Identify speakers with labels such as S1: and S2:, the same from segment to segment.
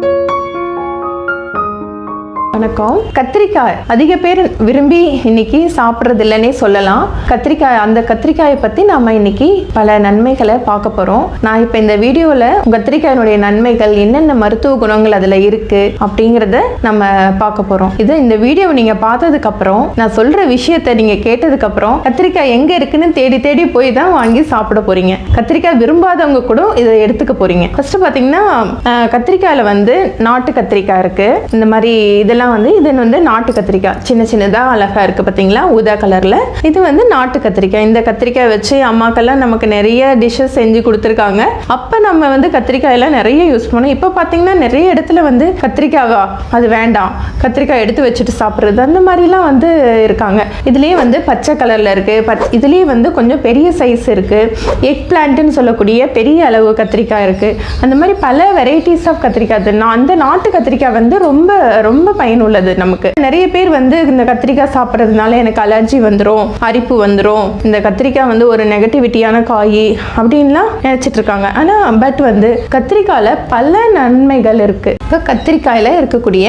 S1: Música வணக்கம். கத்திரிக்காய் அதிக பேர் விரும்பி இன்னைக்கு சாப்பிட்றது இல்லைன்னே சொல்லலாம். கத்திரிக்காய் அந்த கத்திரிக்காயை பற்றி நாம் இன்னைக்கு பல நன்மைகளை பார்க்க போகிறோம் நான் இப்போ இந்த வீடியோவில் கத்திரிக்காயினுடைய நன்மைகள் என்னென்ன மருத்துவ குணங்கள் அதில் இருக்குது அப்படிங்கிறத நம்ம பார்க்க போகிறோம் இது இந்த வீடியோவை நீங்கள் பார்த்ததுக்கப்புறம் நான் சொல்கிற விஷயத்தை நீங்கள் கேட்டதுக்கப்புறம் கத்திரிக்காய் எங்கே இருக்குன்னு தேடி தேடி போய் தான் வாங்கி சாப்பிட போகிறீங்க கத்திரிக்காய் விரும்பாதவங்க கூட இதை எடுத்துக்க போகிறீங்க ஃபஸ்ட்டு பார்த்தீங்கன்னா கத்திரிக்காயில் வந்து நாட்டு கத்திரிக்காய் இருக்குது இந்த மாதிரி இதெல்லாம் வந்து இது வந்து நாட்டு கத்திரிக்காய். சின்ன சின்னதாக அழகாக இருக்குது பார்த்தீங்களா ஊதா கலரில். இது வந்து நாட்டு கத்திரிக்காய். இந்த கத்திரிக்காய் வச்சு அம்மாக்கெல்லாம் நமக்கு நிறைய டிஷ்ஷஸ் செஞ்சு கொடுத்துருக்காங்க. அப்போ நம்ம வந்து கத்திரிக்காயெல்லாம் நிறைய யூஸ் பண்ணோம் இப்போ பார்த்தீங்கன்னா நிறைய இடத்துல வந்து கத்திரிக்காவா? அது வேண்டாம். கத்திரிக்காய் எடுத்து வச்சுட்டு சாப்பிட்றது. அந்த மாதிரிலாம் வந்து இருக்காங்க. இதுலேயே வந்து பச்சை கலரில் இருக்குது பச் இதுலேயே வந்து கொஞ்சம் பெரிய சைஸ் இருக்குது எக் பிளான்ட்டுன்னு சொல்லக்கூடிய பெரிய அளவு கத்திரிக்காய் இருக்குது அந்த மாதிரி பல வெரைட்டிஸ் ஆஃப் கத்திரிக்காய். நான் அந்த நாட்டு கத்திரிக்காய் வந்து ரொம்ப ரொம்ப பயன் பயனுள்ளது நமக்கு. நிறைய பேர் வந்து இந்த கத்திரிக்காய் சாப்பிட்றதுனால எனக்கு அலர்ஜி வந்துடும் அரிப்பு வந்துடும் இந்த கத்திரிக்காய் வந்து ஒரு நெகட்டிவிட்டியான காய் அப்படின்லாம் நினச்சிட்டு இருக்காங்க. ஆனால் பட் வந்து கத்திரிக்காயில் பல நன்மைகள் இருக்குது இப்போ கத்திரிக்காயில் இருக்கக்கூடிய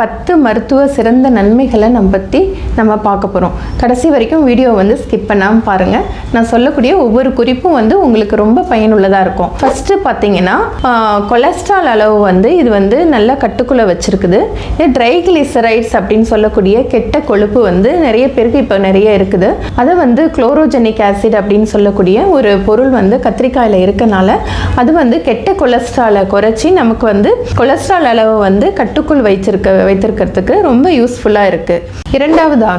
S1: பத்து மருத்துவ சிறந்த நன்மைகளை நம்ம பற்றி நம்ம பார்க்க போகிறோம் கடைசி வரைக்கும் வீடியோ வந்து ஸ்கிப் பண்ணாமல் பாருங்கள் நான் சொல்லக்கூடிய ஒவ்வொரு குறிப்பும் வந்து உங்களுக்கு ரொம்ப பயனுள்ளதாக இருக்கும். ஃபஸ்ட்டு பார்த்தீங்கன்னா கொலஸ்ட்ரால் அளவு வந்து இது வந்து நல்லா கட்டுக்குள்ளே வச்சுருக்குது. இது ட்ரைகிளிசரைட்ஸ் அப்படின்னு சொல்லக்கூடிய கெட்ட கொழுப்பு வந்து நிறைய பேருக்கு இப்போ நிறைய இருக்குது. அதை வந்து குளோரோஜெனிக் ஆசிட் அப்படின்னு சொல்லக்கூடிய ஒரு பொருள் வந்து கத்திரிக்காயில் இருக்கனால அது வந்து கெட்ட கொலஸ்ட்ராலை குறைச்சி நமக்கு வந்து கொலஸ்ட்ரால் அளவு வந்து கட்டுக்குள் வைச்சிருக்க வைத்திருக்கிறதுக்கு ரொம்ப யூஸ்ஃபுல்லாக இருக்குது இரண்டாவதாக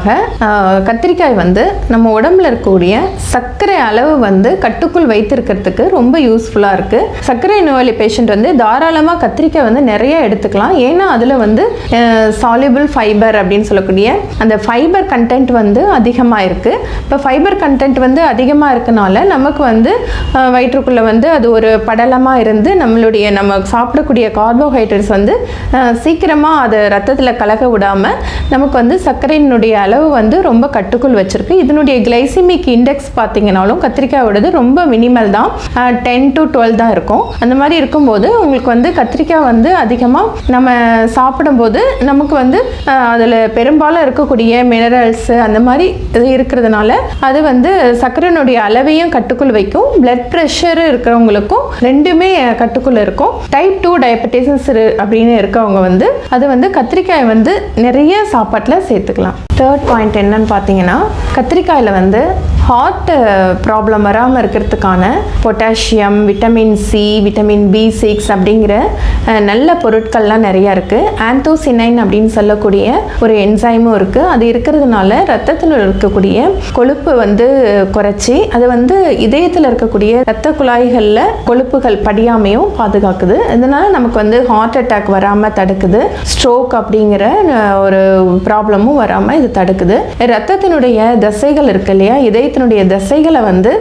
S1: ஆஹ், கத்திரிக்காய் வந்து நம்ம உடம்புல இருக்கக்கூடிய சர்க்கரை அளவு வந்து கட்டுக்குள் வைத்திருக்கிறதுக்கு ரொம்ப யூஸ்ஃபுல்லாக இருக்குது சர்க்கரை நோயாளி பேஷண்ட் வந்து தாராளமாக கத்திரிக்காய் வந்து நிறைய எடுத்துக்கலாம். ஏன்னா அதில் வந்து சாலிபிள் ஃபைபர் அப்படின்னு சொல்லக்கூடிய அந்த ஃபைபர் கண்டென்ட் வந்து அதிகமாக இருக்குது இப்போ ஃபைபர் கண்டென்ட் வந்து அதிகமாக இருக்கனால நமக்கு வந்து வயிற்றுக்குள்ளே வந்து அது ஒரு படலமாக இருந்து நம்மளுடைய நம்ம சாப்பிடக்கூடிய கார்போஹைட்ரேட்ஸ் வந்து சீக்கிரமாக அது ரத்தத்தில் கலக விடாமல் நமக்கு வந்து சர்க்கரையினுடைய அளவு வந்து ரொம்ப கட்டுக்குள் வச்சிருக்கு. இதனுடைய கிளைசிமிக் இண்டெக்ஸ் பார்த்தீங்கனாலும் கத்திரிக்காயோடது ரொம்ப மினிமல் தான். டென் டு டுவெல் தான் இருக்கும். அந்த மாதிரி இருக்கும்போது உங்களுக்கு வந்து கத்திரிக்காய் வந்து அதிகமாக நம்ம சாப்பிடும்போது நமக்கு வந்து அதில் பெரும்பாலும் இருக்கக்கூடிய மினரல்ஸ் அந்த மாதிரி இது இருக்கிறதுனால அது வந்து சர்க்கரையினுடைய அளவையும் கட்டுக்குள் வைக்கும். பிளட் ப்ரெஷர் இருக்கிறவங்களுக்கும் ரெண்டுமே கட்டுக்குள் இருக்கும். டைப் டூ டயபெட்டிஸ் அப்படின்னு இருக்கவங்க வந்து அது வந்து கத்திரிக்காய் வந்து நிறைய சாப்பாட்டில் சேர்த்துக்கலாம். தேர்ட் பாயிண்ட் என்னன்னு பார்த்தீங்கன்னா கத்திரிக்காயில் வந்து ஹார்ட் ப்ராப்ளம் வராமல் இருக்கிறதுக்கான potassium vitamin C vitamin B six அப்படிங்கிற நல்ல பொருட்கள்லாம் நிறையா இருக்குது ஆந்தோசினைன் அப்படின்னு சொல்லக்கூடிய ஒரு என்சைமும் இருக்குது அது இருக்கிறதுனால ரத்தத்தில் இருக்கக்கூடிய கொழுப்பு வந்து குறைச்சி அது வந்து இதயத்தில் இருக்கக்கூடிய ரத்த குழாய்களில் கொழுப்புகள் படியாமையும் பாதுகாக்குது. இதனால் நமக்கு வந்து ஹார்ட் அட்டாக் வராமல் தடுக்குது. ஸ்ட்ரோக் அப்படிங்கிற ஒரு ப்ராப்ளமும் வராமல் இது தடுக்குது. ரத்தத்தினுடைய தசைகள் இருக்கு இல்லையா? இதயத்தினுடைய தசைகளை வந்து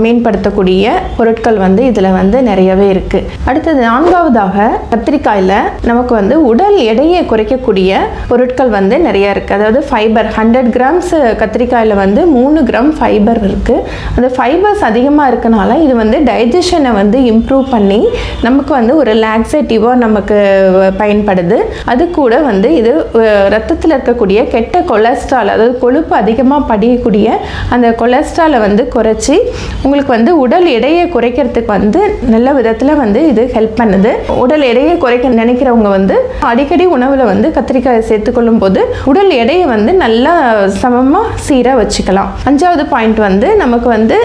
S1: மேம்படுத்தக்கூடிய பொருட்கள் வந்து இதில் வந்து நிறையவே இருக்குது அடுத்தது நான்காவதாக கத்திரிக்காயில் நமக்கு வந்து உடல் எடையை குறைக்கக்கூடிய பொருட்கள் வந்து நிறைய இருக்குது அதாவது ஃபைபர் ஹண்ட்ரட் கிராம்ஸ் கத்திரிக்காயில் வந்து மூணு கிராம் ஃபைபர் இருக்குது அந்த ஃபைபர்ஸ் அதிகமாக இருக்கனால இது வந்து டைஜஷனை வந்து இம்ப்ரூவ் பண்ணி நமக்கு வந்து ஒரு லாக்ஸேட்டிவாக நமக்கு பயன்படுது. அது கூட வந்து இது ரத்தத்தில் இருக்கக்கூடிய கெட்ட கொலஸ்ட்ரால் அதாவது கொழுப்பு அதிகமாக படியக்கூடிய அந்த கொலஸ்ட்ராலை வந்து குறைச்சி உங்களுக்கு வந்து உடல் எடையை குறைக்கிறதுக்கு வந்து நல்ல விதத்தில் வந்து இது ஹெல்ப் பண்ணுது. உடல் எடையை குறைக்க நினைக்கிறவங்க வந்து அடிக்கடி உணவில் வந்து கத்திரிக்காயை சேர்த்துக்கொள்ளும் போது உடல் எடையை வந்து நல்லா சமமாக சீராக வச்சுக்கலாம். அஞ்சாவது பாயிண்ட் வந்து நமக்கு வந்து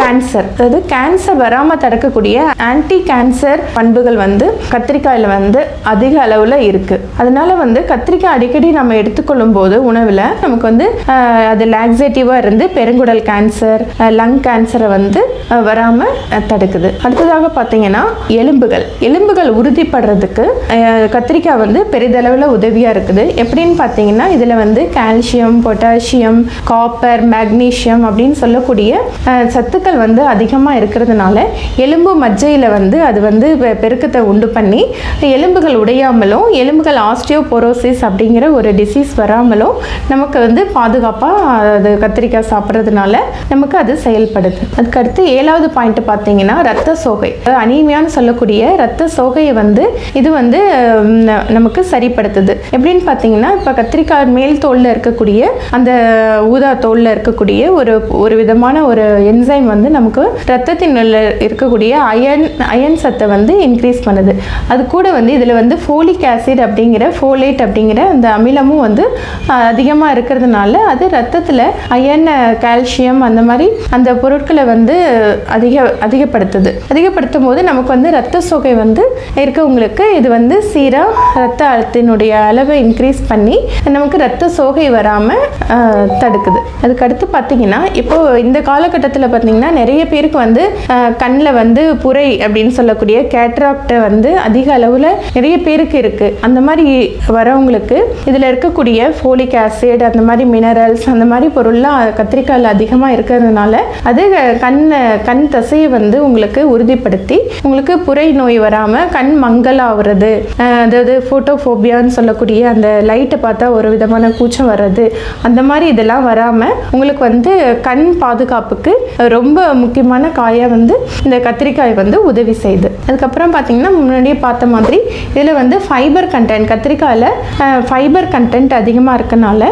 S1: கேன்சர் அதாவது கேன்சர் வராமல் தடுக்கக்கூடிய ஆன்டி கேன்சர் பண்புகள் வந்து கத்திரிக்காயில் வந்து அதிக அளவில் இருக்குது அதனால வந்து கத்திரிக்காய் அடிக்கடி நம்ம எடுத்துக்கொள்ளும் போது உணவில் நமக்கு வந்து அது லாக்ஸேட்டிவாக இருந்து பெருங்குடல் கேன்சர் லங் கேன்சரை வந்து வராமல் தடுக்குது. அடுத்ததாக பார்த்தீங்கன்னா எலும்புகள். எலும்புகள் உறுதிப்படுறதுக்கு கத்திரிக்காய் வந்து பெரிதளவில் உதவியாக இருக்குது. எப்படின்னு பார்த்தீங்கன்னா இதில் வந்து கால்சியம் பொட்டாசியம் காப்பர் மேக்னீஷியம் அப்படின்னு சொல்லக்கூடிய சத்துக்கள் வந்து அதிகமாக இருக்கிறதுனால எலும்பு மஜ்ஜையில் வந்து அது வந்து பெ- பெருக்கத்தை உண்டு பண்ணி எலும்புகள் உடையாமலும் எலும்புகள் ஆஸ்டியோபொரோசிஸ் அப்படிங்கிற ஒரு டிசீஸ் வராமலும் நமக்கு வந்து பாதுகாப்பாக அது கத்திரிக்காய் சாப்பிட்றது இருக்கிறதுனால நமக்கு அது செயல்படுது. அதுக்கடுத்து ஏழாவது பாயிண்ட் பார்த்தீங்கன்னா ரத்த சோகை. அனீமியான்னு சொல்லக்கூடிய ரத்த சோகையை வந்து இது வந்து நமக்கு சரிப்படுத்துது. எப்படின்னு பார்த்தீங்கன்னா இப்போ கத்திரிக்காய் மேல் தோலில் இருக்கக்கூடிய அந்த ஊதா தோலில் இருக்கக்கூடிய ஒரு ஒரு விதமான ஒரு என்சைம் வந்து நமக்கு ரத்தத்தின் இருக்கக்கூடிய அயன் அயன் சத்தை வந்து இன்க்ரீஸ் பண்ணுது. அது கூட வந்து இதில் வந்து ஃபோலிக் ஆசிட் அப்படிங்கிற ஃபோலேட் அப்படிங்கிற அந்த அமிலமும் வந்து அதிகமாக இருக்கிறதுனால அது ரத்தத்தில் அயன் கால்சியம் அந்த மாதிரி அந்த பொருட்களை வந்து அதிக அதிகப்படுத்துது. அதிகப்படுத்தும் போது நமக்கு வந்து ரத்த சோகை வந்து இருக்கவங்களுக்கு இது வந்து சீராக ரத்த அழுத்தினுடைய அளவை இன்க்ரீஸ் பண்ணி நமக்கு ரத்த சோகை வராமல் தடுக்குது. அதுக்கடுத்து பார்த்தீங்கன்னா இப்போது இந்த காலகட்டத்தில் பார்த்தீங்கன்னா நிறைய பேருக்கு வந்து கண்ணில் வந்து புரை அப்படின்னு சொல்லக்கூடிய கேட்ராக்ட் வந்து அதிக அளவில் நிறைய பேருக்கு இருக்குது அந்த மாதிரி வரவங்களுக்கு இதில் இருக்கக்கூடிய ஃபோலிக் ஆசிட் அந்த மாதிரி மினரல்ஸ் அந்த மாதிரி பொருள்லாம் கத்திரிக்காயில் அதிகமாக இருக்கிறதுனால அது கண் கண் தசையை வந்து உங்களுக்கு உறுதிப்படுத்தி உங்களுக்கு புரை நோய் வராமல் கண் மங்கலாகிறது அஹ் அதாவது ஃபோட்டோஃபோபியான்னு சொல்லக்கூடிய அந்த லைட்டை பார்த்தா ஒரு விதமான கூச்சம் வர்றது அந்த மாதிரி இதெல்லாம் வராமல் உங்களுக்கு வந்து கண் பாதுகாப்புக்கு ரொம்ப முக்கியமான காயாக வந்து இந்த கத்திரிக்காய் வந்து உதவி செய்யுது. அதுக்கப்புறம் பார்த்தீங்கன்னா முன்னாடியே பார்த்த மாதிரி இதில் வந்து ஃபைபர் கண்டென்ட் கத்திரிக்காயில் ஃபைபர் கண்டென்ட் அதிகமாக இருக்கனால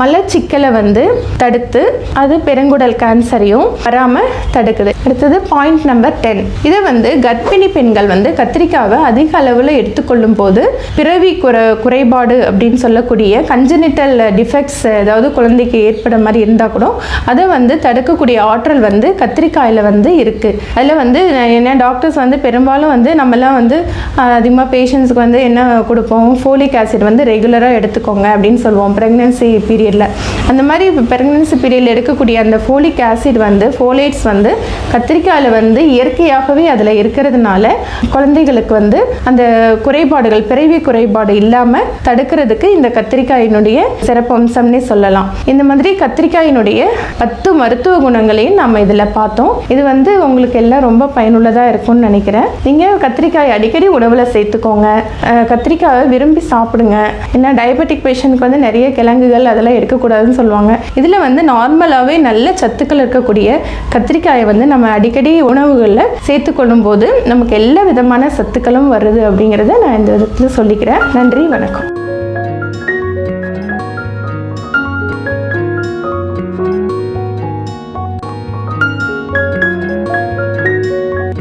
S1: மலச்சிக்கலை வந்து தடுத்து அது பெருங்குடல் கேன்சரையும் வராமல் தடுக்குது. அடுத்தது பாயிண்ட் நம்பர் டென் இதை வந்து கர்ப்பிணி பெண்கள் வந்து கத்திரிக்காவை அதிக அளவில் எடுத்துக்கொள்ளும் போது பிறவி குறை குறைபாடு அப்படின்னு சொல்லக்கூடிய கஞ்சனிட்டல் டிஃபெக்ட்ஸ் ஏதாவது குழந்தைக்கு ஏற்பட மாதிரி இருந்தால் கூட அதை வந்து தடுக்கக்கூடிய ஆற்றல் வந்து கத்திரிக்காயில் வந்து இருக்குது அதில் வந்து என்ன டாக்டர்ஸ் வந்து பெரும்பாலும் வந்து நம்மலாம் வந்து அதிகமாக பேஷண்ட்ஸுக்கு வந்து என்ன கொடுப்போம்? ஃபோலிக் ஆசிட் வந்து ரெகுலராக எடுத்துக்கோங்க அப்படின்னு சொல்லுவோம் ப்ரெக்னென்சி பீரியடில் அந்த மாதிரி ப்ரெக்னென்சி பீரியடில் எடுக்கக்கூடிய அந்த ஃபோலிக் ஆசிட் வந்து ஃபோலேட்ஸ் வந்து கத்திரிக்காயில் வந்து இயற்கையாகவே அதில் இருக்கிறதுனால குழந்தைகளுக்கு வந்து அந்த குறைபாடுகள் பிறவி குறைபாடு இல்லாமல் தடுக்கிறதுக்கு இந்த கத்திரிக்காயினுடைய சிறப்பம்சம்னே சொல்லலாம். இந்த மாதிரி கத்திரிக்காயினுடைய பத்து மருத்துவ குணங்களையும் நம்ம இதில் பார்த்தோம். இது வந்து உங்களுக்கு எல்லாம் ரொம்ப பயனுள்ளதாக இருக்கும்னு நினைக்கிறேன். நீங்கள் கத்திரிக்காய் அடிக்கடி உணவில் சேர்த்துக்கோங்க. கத்திரிக்காயை விரும்பி சாப்பிடுங்க. ஏன்னா டயபெட்டிக் பேஷண்ட்க்கு வந்து நிறைய கிழங்குகள் அதெல்லாம் எடுக்கக்கூடாதுன்னு சொல்லுவாங்க. இதில் வந்து நார்மலாகவே நல்ல சத்துக்கள் இருக்கக்கூடிய கத்திரிக்காயை வந்து நம்ம அடிக்கடி உணவுகளில் சேர்த்து கொள்ளும்போது நமக்கு எல்லா விதமான சத்துக்களும் வருது அப்படிங்கிறத நான் இந்த விதத்தில் சொல்லிக்கிறேன். நன்றி வணக்கம்.